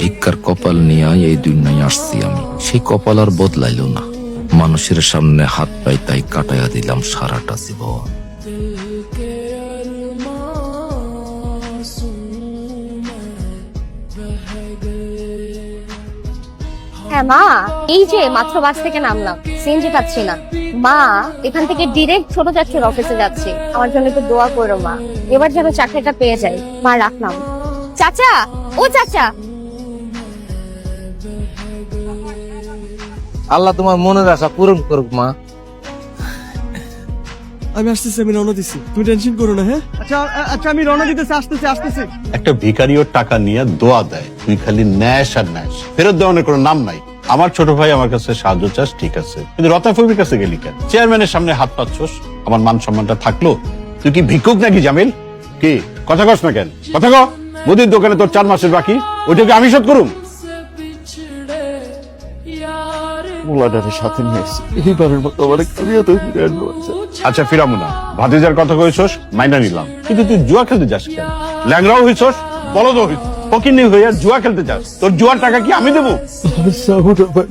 ভিক্ষার কপাল নিয়ে এই দুনিয়ায় আসছি আমি। সেই কপাল আর বদলাইল না। মানুষের সামনে হাত পাই তাই কাটাইয়া দিলাম সারাটা জীবন। হ্যাঁ মা, এই যে মাত্র বাস থেকে নামলাম, সিএনজি পাচ্ছি না। মা, এখান থেকে ডিরেক্ট ছোট চাচির অফিসে যাচ্ছি। আমার জন্য একটু দোয়া করো মা। এবার যেন চাকরিটা পেয়ে যাই। মা, রাখলাম। চাচা, ও চাচা আল্লাহ তোমার মনের আশা পূরণ করুক মা। আমি আসতেছি আমি রওনা দিছি। তুমি টেনশন করো না হ্যাঁ? আচ্ছা আচ্ছা আমি রওনা দিতেছি আসতেছি আসতেছি। একটা ভিখারিও টাকা নিয়ে দোয়া দেয়। তুই খালি ন্যাশ আর ন্যাশ ফেরত দেওয়ানোর কোনো নাম নাই। আমার ছোট ভাই আমার কাছে সাহায্য চাস ঠিক আছে। কিন্তু রতা রতাফবির কাছে গেলি কেন? চেয়ারম্যানের সামনে হাত পাচ্ছস আমার মান সম্মানটা থাকল। তুই কি ভিক্ষুক নাকি জামিল? কি? কথা কস না কেন? কথা ক। মুদির দোকানে তোর চার মাসের বাকি। ওইটাকে আমি শোধ করুম? মোলাডারের সাথে নিয়ে এসেছি। এইবারের মতো আমার কারিয়া তো আচ্ছা। ফিরামুনা ভাতিজার কথা কইছস মাইনা নিলাম। কিন্তু তুই জুয়া খেলতে যাস কেন? ল্যাংরাও হইছস বলদও হইছ ফকিনি হইয়া জুয়া খেলতে যাস। তোর জুয়ার টাকা কি আমি দেবো? ভাই